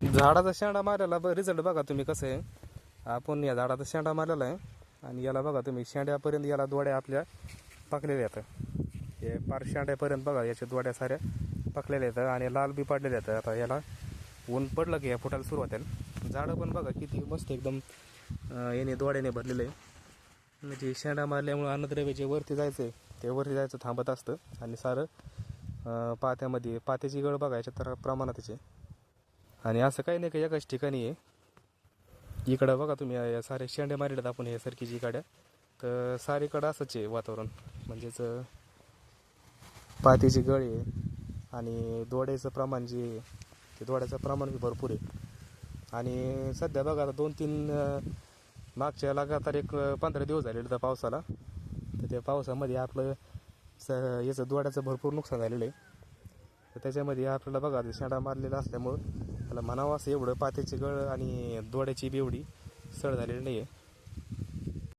झाडाचा शेंडा मारलेला रिझल्ट बघा तुम्ही कसं आहे. आपण या झाडाचा शेंडा मारलेला आहे आणि याला बघा तुम्ही शेंड्यापर्यंत याला दोड्या आपल्या पकलेल्या आहेत. हे पार शेंड्यापर्यंत बघा याच्या दोड्या साऱ्या पकलेल्या आहेत आणि लाल बी पडलेल्या आहेत. आता याला ऊन पडलं की या फुटायला सुरुवात आहे. झाडं पण बघा किती मस्त एकदम याने दोड्याने भरलेलं आहे. म्हणजे शेंडा मारल्यामुळं अन्नद्रव्याचे वरती जायचं आहे ते वरती जायचं थांबत असतं आणि सारं पात्यामध्ये पात्याची गळ बघायच्या तर प्रमाणात त्याचे आणि असं काही नाही का एकाच ठिकाणी आहे. इकडं बघा तुम्ही या सारे शेंड्या मारलेत आपण हे सरकीची गाड्या. तर सारीकडं असंच आहे वातावरण. म्हणजेच पातीची गळी आहे आणि दोड्याचं प्रमाण जे आहे, ते दोड्याचं प्रमाण बी भरपूर आहे. आणि सध्या बघा आता दोन तीन मागच्या लगातार एक पंधरा दिवस झालेले तर पावसाला. तर त्या पावसामध्ये आपलं स याचं दोड्याचं भरपूर नुकसान झालेलं आहे. तर त्याच्यामध्ये आपल्याला बघा ते शेंडा मारलेला असल्यामुळं त्याला म्हणावं असं एवढं पात्याची गळ आणि दोड्याची बी एवढी सळ झालेली नाही आहे